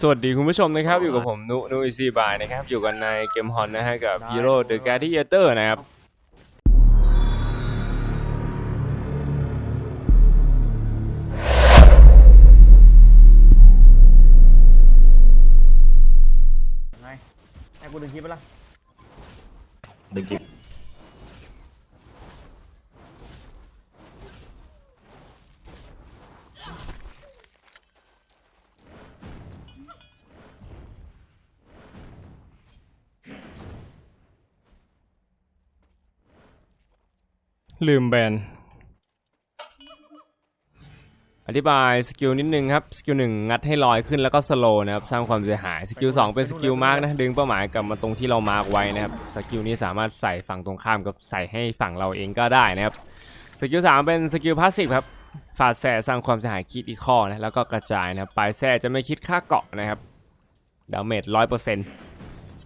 สวัสดีคุณผู้ชมนะครับ อยู่กับผมนุนุอีซีบายนะครับ อยู่กันในเกมฮอนนะฮะกับ Hero The Gladiator นะครับ ไงให้กูดึงคลิปไปละดึงคลิป ลืมแบน อธิบายสกิลนิดนึงครับ สกิลหนึ่งงัดให้ลอยขึ้นแล้วก็สโลนะครับ สร้างความเสียหาย สกิลสองเป็นสกิลมาร์กนะ ดึงเป้าหมายกลับมาตรงที่เรามาร์กไว้นะครับ สกิลนี้สามารถใส่ฝั่งตรงข้ามกับใส่ให้ฝั่งเราเองก็ได้นะครับ สกิลสามเป็นสกิลพาสซีฟครับฝาดแสสร้างความเสียหายคิดอีกข้อนะ แล้วก็กระจายนะครับปลายแสจะไม่คิดค่าเกาะนะครับ ดาเมจร้อยเปอร์เซ็นต์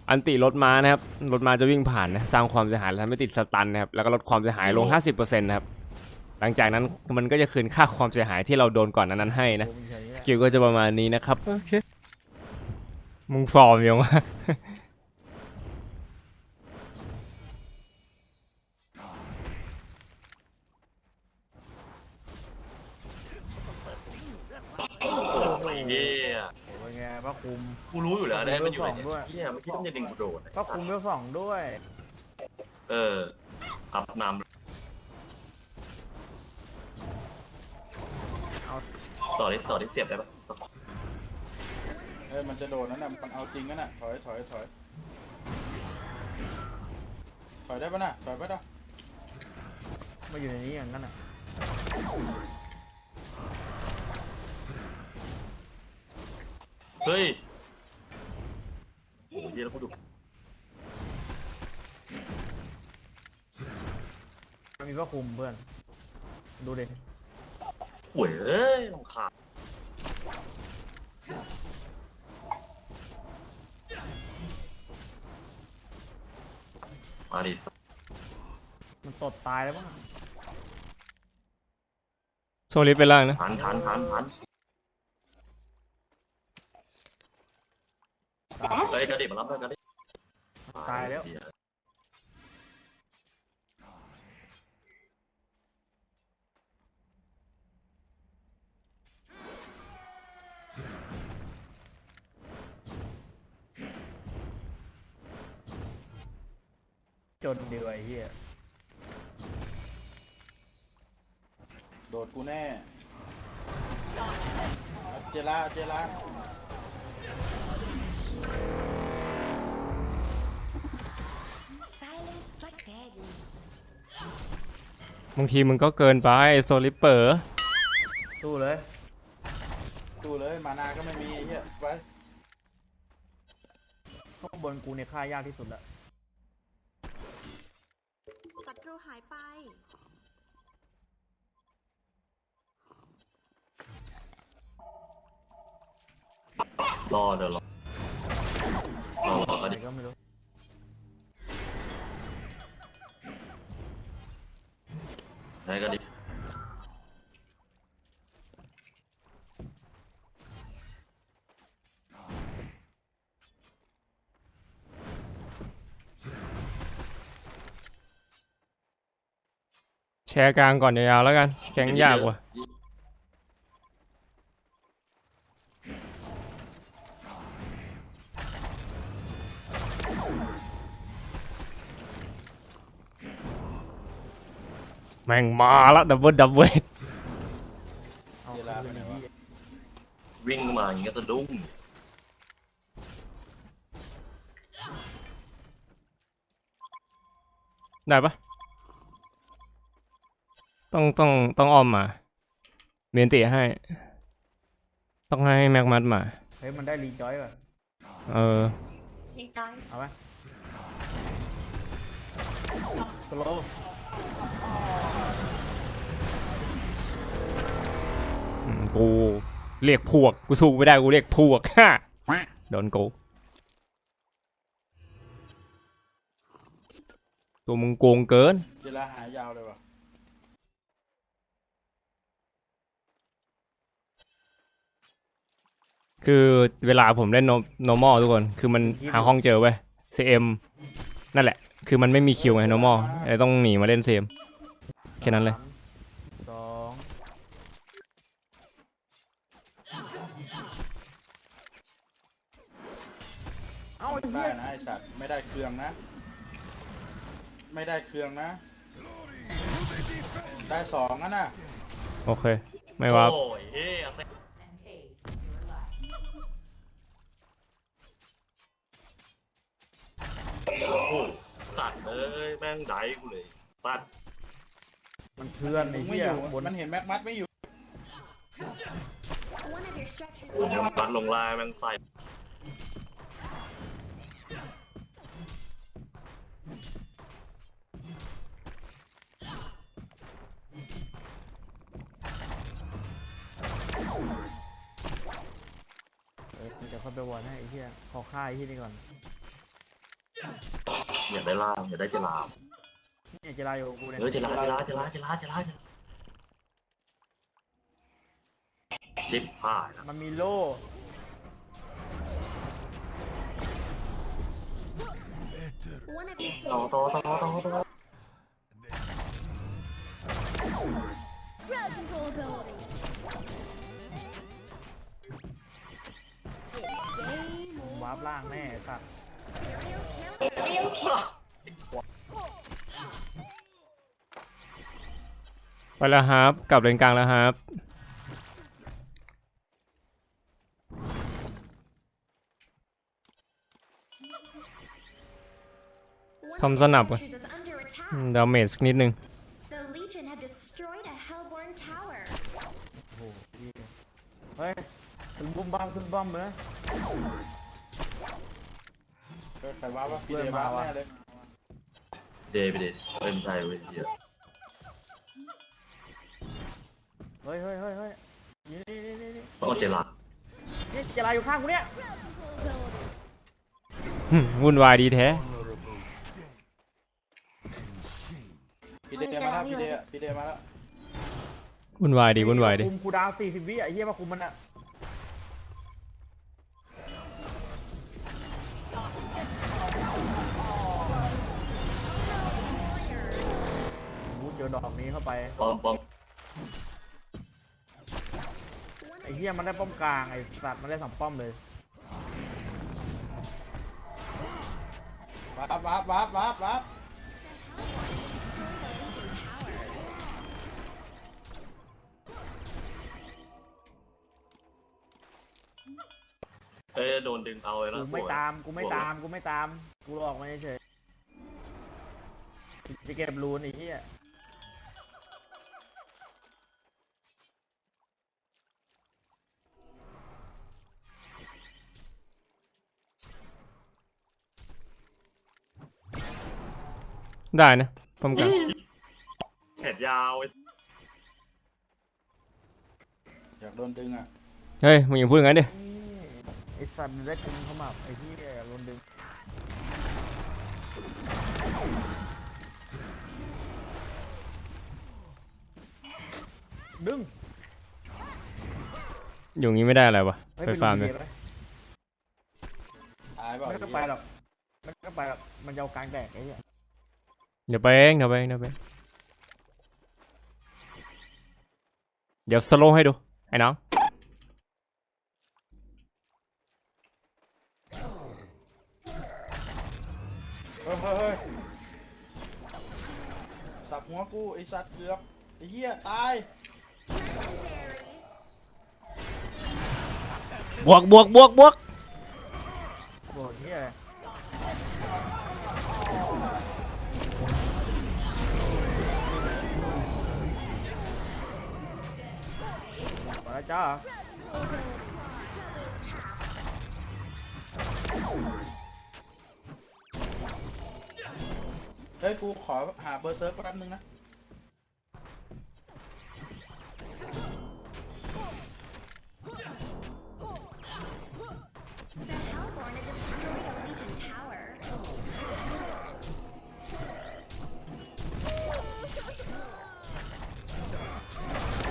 อันติรถม้านะครับรถม้าจะวิ่งผ่านนะสร้างความเสียหายและทำให้ติดสตันนะครับแล้วก็ลดความเสียหายลง 50%นะครับหลังจากนั้นมันก็จะคืนค่าความเสียหายที่เราโดนก่อนนั้นๆให้นะกูมีแค่นี้สแหละกิลก็จะประมาณนี้นะครับโอเคมึงฟอร์มยังวะโอ้โหเฮียโอ้ยไงพระคุม กูรู้อยู่แล้วได้มันอยู่ไหนด้วยเฮียไม่คิดว่ามันจะดึงกูโดดพระคุมเวลสองด้วย เอออัพนำต่อที่ต่อที่เสียบได้ปะเฮ้ยมันจะโดดนั่นน่ะมันเอาจริงนั่นน่ะถอยถอยถอยถอยได้ปะน่ะถอยปะน่ะมาอยู่ในนี้อย่างนั้นอะเฮ้ย โอ้โหเฮียแล้วกูดูมันมีพระคุมเพื่อน ดูดิห่วยเอ้ยลงขาดมาดิสัสมันตดตายแล้วมั้งโซลิฟไปล่างนะ ทันทันทันทัน เฮ้ยกระดิ่งมารับเลยกระดิ่งตายแล้วเหี้ยจนเดียวไอ้เหี้ยโดดกูแน่ เจล่าเจล่า บางทีมึงก็เกินไปโซลิฟเปอร์สู้เลย ดูเลยมานาก็ไม่มีไอ้เฮียไปข้างบนกูเนี่ยฆ่ายากที่สุดละศัตรูหายไป รอเดี๋ยวรอรอรอกอะไรระดิ่งก็ไม่รู้ ให้กระดิ่งแชร์กลางก่อนยาวๆแล้วกันแข็งยากว่ะ แม่งมาแล้วดับเบิลดับเบิลเอาเจล่าไปไหนวะวิ่งมาอย่างเงี้ยสะดุ้งได้ปะต้องต้องต้องออมมาเมียนติให้ ต้องให้แม็กมัดมา เฮ้ยมันได้รีจอยป่ะเออดีจอยเอาไหมสโลว์ กูเรียกพวก กูสู้ไม่ได้ กูเรียกพวกฮ่าโดนกูตัวมึงโกงเกินเจล่าหายยาวเลยว่ะคือเวลาผมเล่น no- normal ทุกคน คือมันหาห้องเจอเว้ย CM นั่นแหละ คือมันไม่มีคิวไง normal เลยต้องหนีมาเล่น CM แค่นั้นเลย ไอสัตว์ไม่ได้เครื่องนะ ไม่ได้เครื่องนะ ได้สองนะน่ะโอเค ไม่ว่าโอ้ยเฮ้ยเอาเซ็โอ้โหสัตว์เอ้ยแม่งไดกูเลยสัตว์มันเพื่อนไอ้ไม่เหี้อยยู่บนมันเห็นแม็กมัดไม่อยู่ One of your structures กูยังปัดลงลายแม่งใส่ เออเดี๋ ยวเขาไปวอนให้ไอ้เหี้ยขอค่าไอ้เหี้ยนี่ก่อนอยากได้ล่ามอยากได้เจลาเนี่ยเจรายอยู่กับกูเนี่ยเออเจลาเจลาเจลาเจลาเจลาเจลาชิปพายนะมันมีโล่ one of your ต่อ structures ต่อต่อต่อต่อ crowd control ability. าร์ปล่างแน่ไอ้สัตว์ aerial counter. ไปแล้วครับ กลับเลนกลางแล้วครับ One ทำสนับ of อะ your structures is under attack. ดาเมจสักนิดนึง The Legion have destroyed a Hellborn tower. โอ้โหเหี้ยเฮ้ยขึ้นบุ้มบ้ามขึ้นบ้อมเลยเออ ใครว้าวะพี่เดว้าวแน่เลยเดย์ไปเดย์เป็นไทยเว้ยเหี้ยเฮ้ยเฮ้ยเฮ้ยเฮ้ยนี่นี่นี่นี่นี่ต้องเอาเจลานี่เจรายอยู่ข้างกูเนี่ย Control ability. วุ่นวายดีแท้ พี่เดมาแล้วพี่เดพี่เดมาแล้ววุ่นวายดีวุ่นวายดีคุมกูดาวสี่สิบวิไอ้เหี้ยมาคุมมันอะ ดอกนี้เข้าไปปอมปอมไอ้เหี้ยมันได้ป้อมกลางไอ้สัตว์มันได้สองป้อมเลยวับวับวับวับวับเอ้ยโดนดึงเอาเลยนะกูไม่ตามกูไม่ตามกูไม่ตามกูออกมาเฉยๆจะเก็บรูนไอ้เหี้ย ได้นะป้อมกลางแขนยาวไอ้อยากโดนดึงอะเฮ้ยมึงอย่าพูดอย่างนั้นดิไอ้สัตว์มันได้กุมเข้ามาไอ้เหี้ยโดนดึงดึงอยู่งี้ไม่ได้อะไรวะเฮ้ยไปฟาร์มเลยนดีไหตายเปล่าไม่ต้องไปหรอกไม่ต้องไปหรอกมันจะเอากลางแตกไอ้เหี้ย เดี๋ยวไปเองเดี๋ยวไปเองเดี๋ยวไปเองเดี๋ยวสโลว์ให้ดู ไอ้น้องเฮ้ยเฮ้ยเฮ้ยสับหัวกูไอสัตว์เกือบไอเหี้ยตายบวกบวกบวกบวกโกรธเหี้ยอะไร จ้าเฮ้ยกูขอหาเบอร์เซิร์ฟแป๊บนึงนะ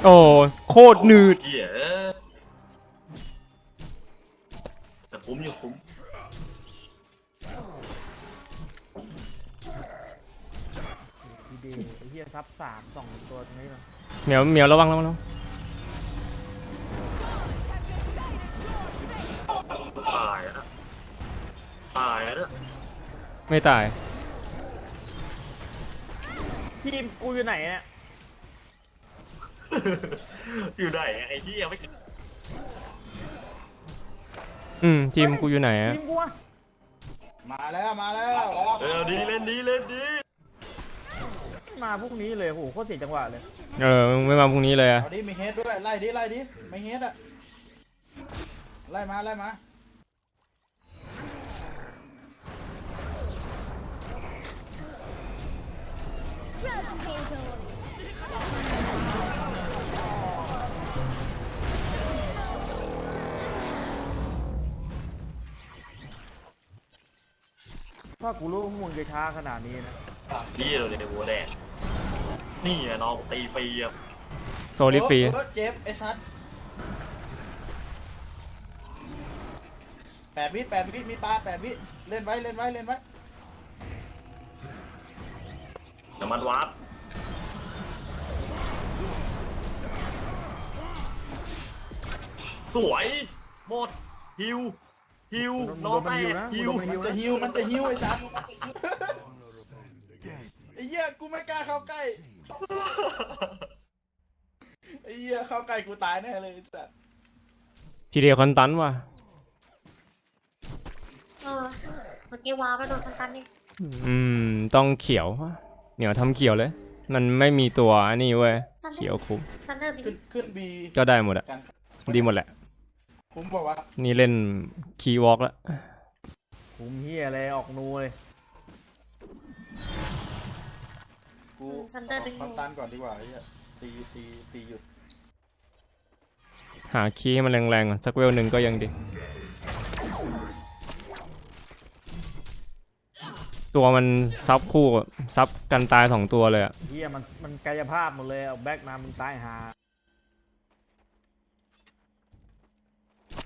โอ้โคตรหนืดเหี้ยเอ้ยคุ้มอยู่คุ้มดีดีไอ้เหี้ยซับสามสองตัวตรงนี้มันเหมียวเหมียวระวังระวังระวังตายอะนะตายอะนะไม่ตายทีมกูอยู่ไหนเนี่ย อยู่ไหนไอ้ที่ยังไม่อืมทีมกูอยู่ไหนอะทีมกูอะมาแล้วมาแล้วเออดีเล่นดีเล่นดีมาพวกนี้เลยโอ้โหโคตรเสียจังหวะเลยเออมึงไม่มาพรุ่งนี้เลยอะเอาดิมีเฮดด้วยไล่ดิไล่ดิไม่เฮดอะไล่มาไล่มา ถ้ากูรู้ว่ามึงจะช้าขนาดนี้นะนี่เราเลยหัวแดงนี่อะน้องตีปีอะโซลิฟรีเออเจ็บไอ้สัตว์แปดวิแปดวิมีปลาแปดวิเล่นไว้เล่นไว้เล่นไว้น้ำมันวัดสวย หมดฮิว ฮิวมึงน้อโดงนมันแตฮิวกนะมึงฮิโดวนมันฮิมัวนจะนะฮิวมันจะฮิวไอ้สัตว์ไอ้เหี้ยกูไม่กล้าเข้าใกล้ไอ้เหี้ยเข้าใกล้กูตายแน่เลยไอ้สัตว์ทีเดียวคอนตันว่ะเออเมื่อกี้ว้าวไปโดนคนตันนี่อืม ต้องเขียวเหนียวทำเขียวเลย มันไม่มีตัวอันนี้เว้ย เขียวคุ้มซันเดอร์บินขึ้นขึ้นบีก็ได้หมดอะกันดีหมดแหละ ผมบอกว่านี่เล่นคีย์วอล์กแล้วคุมเหี้ยอะไรออกนูเลย กูคอนตันก่อนดีกว่าไอ้เหี้ยตีตีตีหยุดหาคีย์ให้มันแรงๆก่อนสักเวลหนึ่งก็ยังดี ตัวมันซับคู่อะซับกันตายสองตัวเลยอะเหี้ยมันมันกายภาพหมดเลยเอาแบ็กมามึงตายหา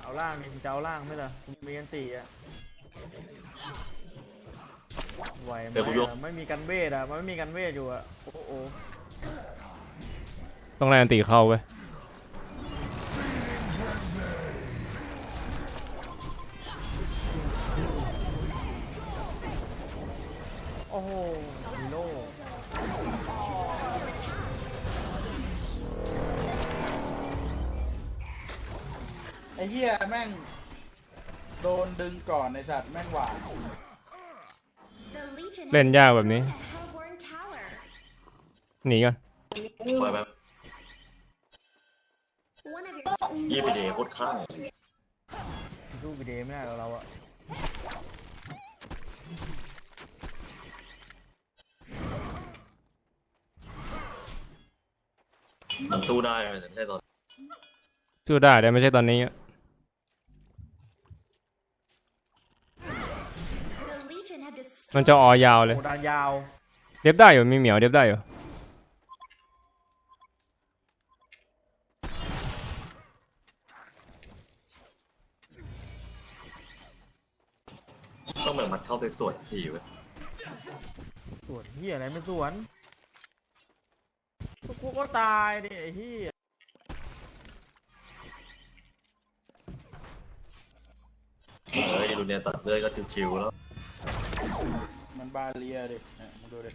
เอาล่างนี่มึงจะเอาล่างไหมล่ะมึงมีอันตีอะไหวไหมเดี๋ยวกูยก อะไม่มีกันเวทอะมันไม่มีกันเวทอยู่อะโอ้โหต้องแรงตีเข้าเว้ยโอ้โห ไอ้เหี้ยแม่ง โดนดึงก่อนไอ้สัตว์แม่งหวาน The Legion เล่น has ยากแบบนี้ destroyed a Hellborn tower. หนีก่อนปล่อยแบบ One of your ยี่ไปเดย์โคตรข้างสู้วีเดย์ไม่ได้หรอกเราอะมันสู้ได้ไหมแต่ไม่ใช่ตอนสู้ได้แต่ไม่ใช่ตอนนี้อะ the Legion have destroyed มันจะออยาวเลยโหดานยาว เด็บได้อยู่มีเหมียวเด็บได้อยู่ต้องแบบมันเข้าไปสวดทีเว้ยสวนเฮียอะไรไม่สวนกูก็ตายดิไอ้เฮียเฮ้ยดูเนี่ยตัดเลือดก็ชิวๆแล้ว มันบาเลียดิเนี่ยมึงดูดิ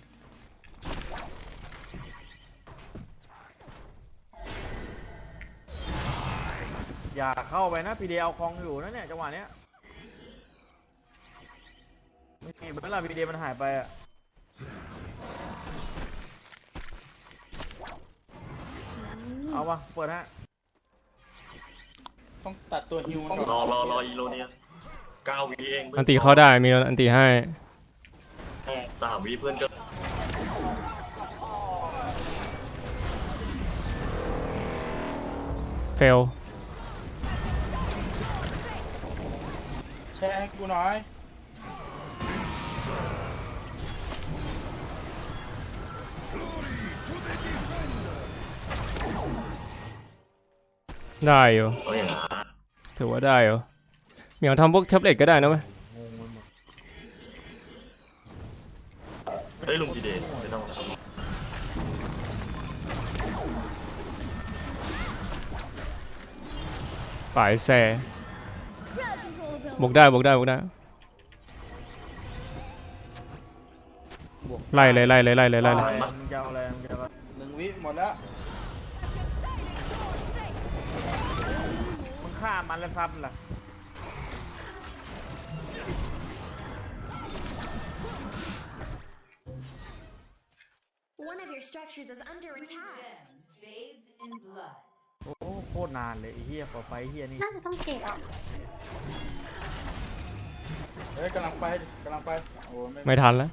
อย่าเข้าไปนะ พีเดเอาคลองอยู่นะเนี่ยจังหวะเนี้ยไม่มีเวลาพีเดมันหายไปอะเอาวะเปิดฮะต้องตัดตัวฮิวมันก่อนรอรอรออีโรเนียเก้าวิเอง อันตีเข้าได้มีอันตีให้ สามวิเพื่อนก็เฟลแชร์ให้กูหน่อยได้อยู่ต้องอย่างนั้นถือว่าได้อยู่เหมียวทำพวกแท็บเล็ตก็ได้นะเว้ย ฝ่ายแซ่บวกได้บวกได้บวกได้บวกไล่เลยไล่เลยไล่เลยไล่เลยมึงจะเอาอะไรมึงจะเอาอะไรหนึ่งวิหมดแล้วมึงฆ่ามันแล้วซับล่ะ ตรนานเลยไอ้เหี้ยปล่อยไฟเหี้ยนี่น่าจะต้องเจ็ดอะเฮ้ยกำลังไปกำลังไปโอ้ไม่ไม่ทันแล้ว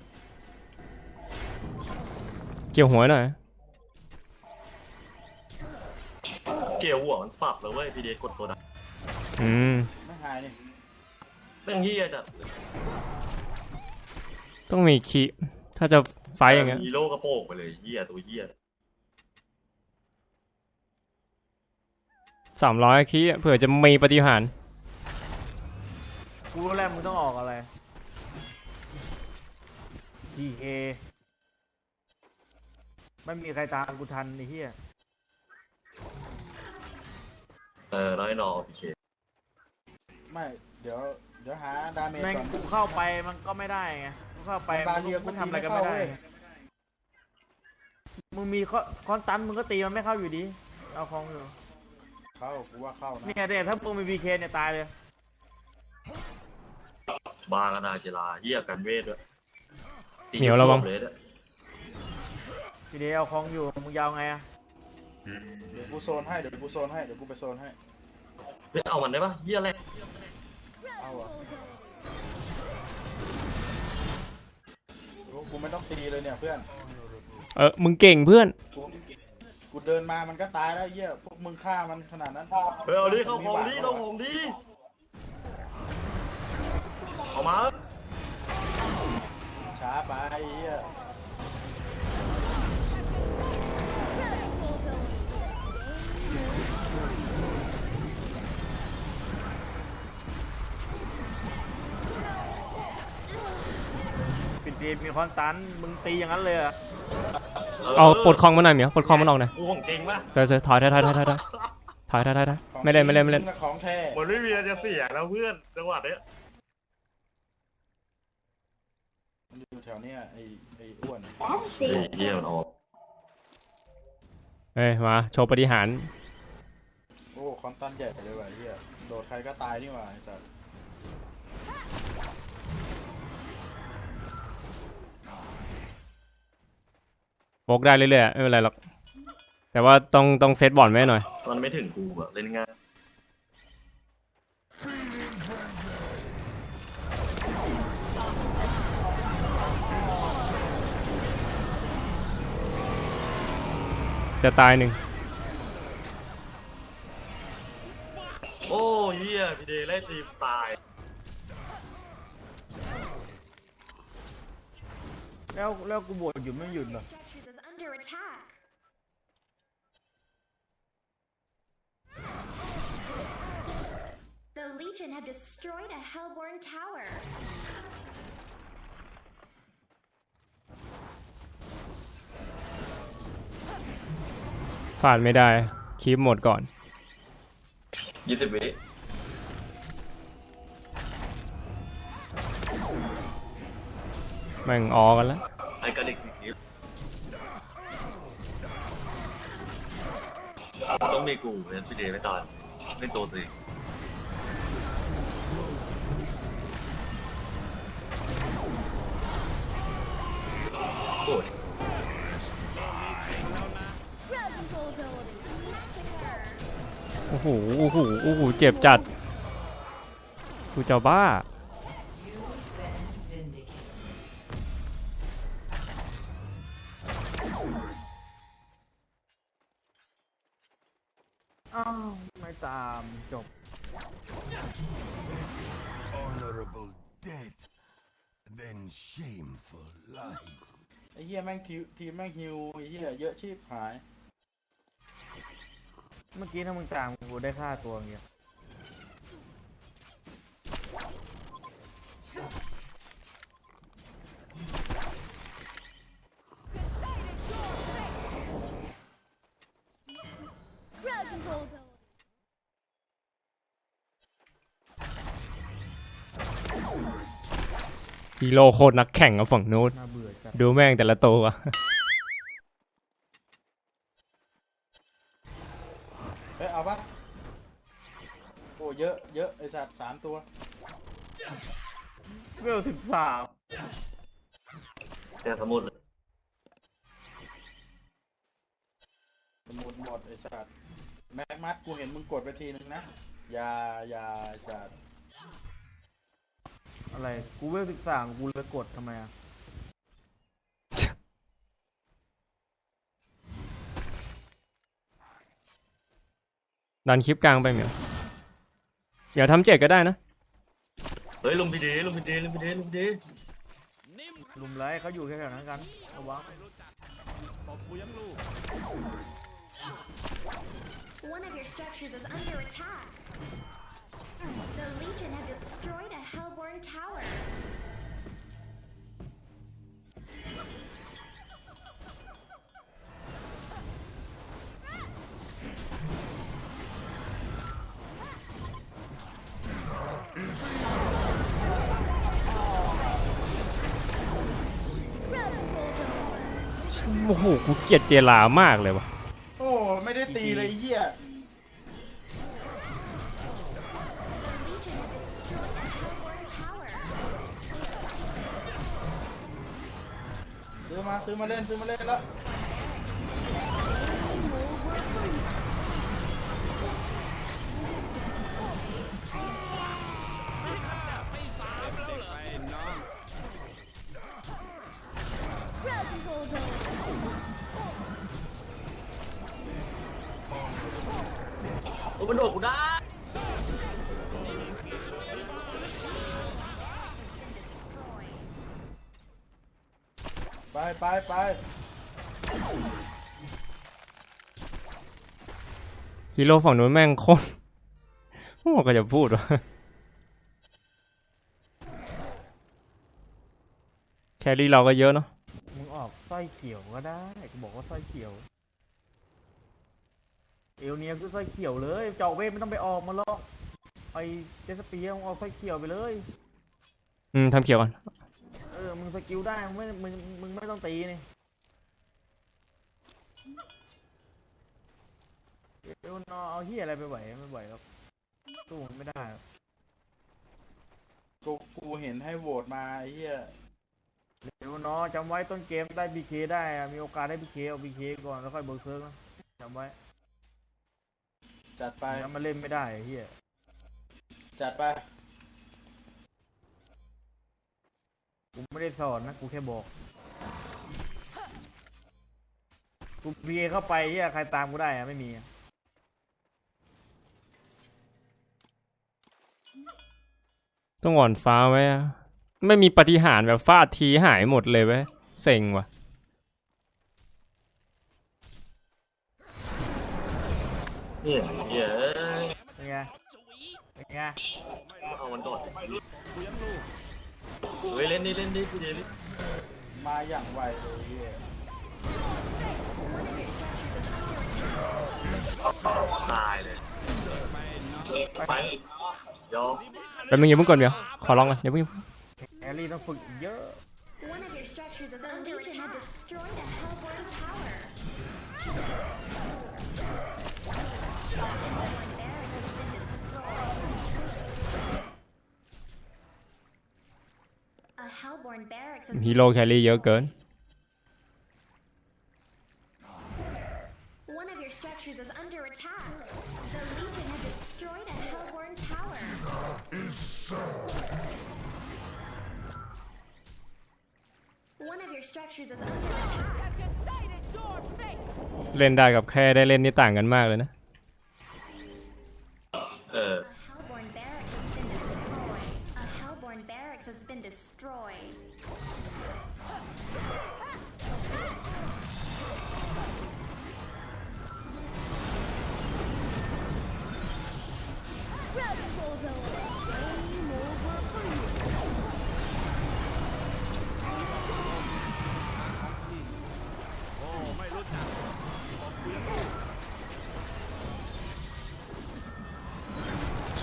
เกี่ยวหัวหน่อย เกี่ยวหัวมันปรับแล้วเว้ยพีเดย์กดตัวดังอืม ไม่หายนี่แม่งเฮียจัดต้องมีคีย์ถ้าจะไฟท์อย่างเงี้ยฮีโร่กระโปงไปเลยเฮียตัวเฮีย สามร้อยคีย์อะเผื่อจะมีปฏิหารย์กูรู้แล้วมึงต้องออกอะไร T A ไม่มีใครตามกูทันไอ้เหี้ยเออร้อยนอพีเคไม่ เดี๋ยว เดี๋ยวหาดาเมจแม่งก่อน กูเข้าไปมันก็ไม่ได้ไงกูเข้าไปบาเรียมันกูทำอะไรกันตีไม่ไม่เข้าได้เว้ย ไงมึงมีข้อคอนตันมึงก็ตีมันไม่เข้าอยู่ดี เอาของอยู่ เข้ากูว่าเข้านะเนี่ยเด็ถ้ามึงมีบีเคเนี่ยตายเลยบางอนาเจลาเฮียกันเวทด้วยตีเหมียวระวัง เลยด้วยทีเดียวเอาของอยู่มึงยาวไงอะเดี๋ยวกูโซนให้เดี๋ยวกูโซนให้เดี๋ยวกูไปโซนให้เฮ้ยเอามันได้ปะเฮียแรกเอาอะกูกูไม่ต้องตีเลยเนี่ยเพื่อน เออ มึงเก่งเพื่อนกูกู เดินมามันก็ตายแล้วเหี้ยพวกมึงฆ่ามันขนาดนั้นเฮ้ยเอาดิเข้าของดิเข้าของดิเอามาช้าไปเหี้ยปิดดีมีคอนตันมึงตีอย่างนั้นเลยอะ เอาปลดคลองมาหน่อยเหมียวปลดคลองมันออกหน่อยกูของจริงปะเซอร์เซอร์ถอยถอยถอยถอยถอยถอยถอยถอยถอยถอยของไม่เล่นไม่เล่นไม่เล่นจริงะของแท้มันไม่มีอะไรจะเสียแล้วเพื่อนจังหวะเนี้ยมันอยู่แถวเนี้ยไอ้ไอ้อ้วนแล้วสิเฮ้ยเฮียมันออกเฮ้ยมาโชว์ปฏิหารย์โอ้คอนตันใหญ่เลยว่ะไอ้เหี้ยโดดใครก็ตายนี่หว่าไอ้สัส บกได้เรื่อยๆไม่เป็นไรหรอกแต่ว่าต้องต้องเซตบอร์ดไว้หน่อย มันไม่ถึงกูอะเล่นง่ายจะตายหนึ่งโอ้เฮียพีเดย์ไล่ตีมตายแล้วแล้วกูบวชอยู่ไม่หยุดเหรอ Structures is under attack. The Legion have destroyed a Hellborn tower. ฟาดไม่ได้ คีบหมดก่อน ยี่สิบวิแม่งออกันแล้ว ต้องมีกูเพราะฉะนั้นพีเดย์ไม่ตายเล่นตัวตัวเองโอ้ยโอ้โห โอ้โห โอ้โห เจ็บจัด กูจะบ้า ฮียแม่งทีมทีแม่งฮิวเฮียเยอะชีพหาย เมื่อกี้ถ้ามึงตามกูได้ฆ่าตัวเงี้ยฮีโร่โคตรนักแข่งกับฝั่งนู้น ดดูแม่งแต่ละตัวเฮ้ยเอาปะโอ้เยอะเยอะไอสัตว์สามตัวเวลสิบสามแต่สมุดเลยสมุดหมดไอสัตว์แม็กมัดกูเห็นมึงกดไปทีนึงนะอย่าอย่าไอ้สัตว์อะไร กูเวลสิบสามกูเลยกดทำไมอะ ดันคลิปกลางไปเหมียวอย่าทำเจ็ดก็ได้นะ เฮ้ยลุงพีดีลุงพีดีลุงพีดีลุงพีดีลุมไล่เขาอยู่แค่แถวนั้นกันระวัง หกูเกลียดเจลามากเลยวะโอ้ไม่ได้ตีเลยไอ้เหี้ยซื้อมาซื้อมาเล่นซื้อมาเล่นแล้ว ได้ไปไปไปฮีโร่ฝั่งนู้นแม่งโคตรโอ้ก็จะพูดวะแครี่เราก็เยอะเนาะมึงออกสร้อยเขียวก็ได้กูบอกว่าสร้อยเขียว เอลเนียก็สร้อยเขียวเลย เจาะเวทไม่ต้องไปออกมาหรอกไอเจสเปียร์มึงเอาสร้อยเขียวไปเลย อืมทำเขียวก่อน เออ มึงสกิลได้ มึงไม่มึงมึงไม่ต้องตีนี่เอลนอเอาเฮียอะไรไปไหวไม่ไหวหรอกสู้มันไม่ได้หรอกกูกูเห็นให้โหวตมาไอ้เหี้ยเอลนอจำไว้ต้นเกมได้บีเคได้อะมีโอกาสได้บีเคเอาบีเคก่อนแล้วค่อยเบิร์กเซิร์ฟนะจำไว้ จัดไป แล้วมันเล่นไม่ได้ไอ้เฮียจัดไป กูไม่ได้สอนนะ กูแค่บอก กูบีเคเข้าไปเฮียใครตามกูได้อะไม่มีอะต้องอ่อนฟ้าไว้อะไม่มีปฏิหารย์แบบฟาดทีหายหมดเลยเว้ยเซ็งว่ะ เนี่ยเยอ้ยเป็นไงเป็นไงเอามันโดดเฮ้ยเล่นดิเล่นดิพีดีมาอย่างไวเลยเหี้ยตายเลยไปยอมแป๊บนึงอย่าเพิ่งก่อนเดี๋ยวขอลองก่อนอย่าเพิ่งแอลลี่ต้องฝึกอีกเยอะ One of your structures is ฮีโร่แครี่เยอะเกิน One of your structures is under attack. The Legion have destroyed a Hellborn tower. One of your structures is under attack. เล่นได้กับแค่ได้เล่นนี่ต่างกันมากเลยนะ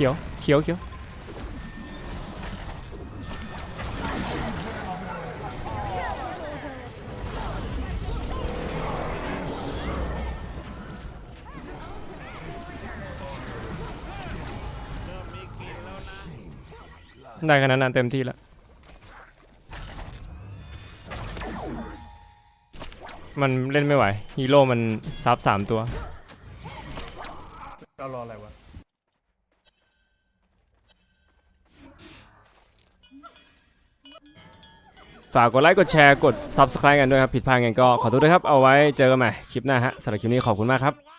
ขียวเขียวเขียวได้ขนาดนั้นเต็มที่แล้วมันเล่นไม่ไหวฮีโร่มันซับสามตัวเรารออะไรวะ ฝากกดไลค์กดแชร์กด Subscribe กันด้วยครับ ผิดพลาดกันก็ขอโทษด้วยครับ เอาไว้เจอกันใหม่คลิปหน้าฮะสำหรับคลิปนี้ขอบคุณมากครับ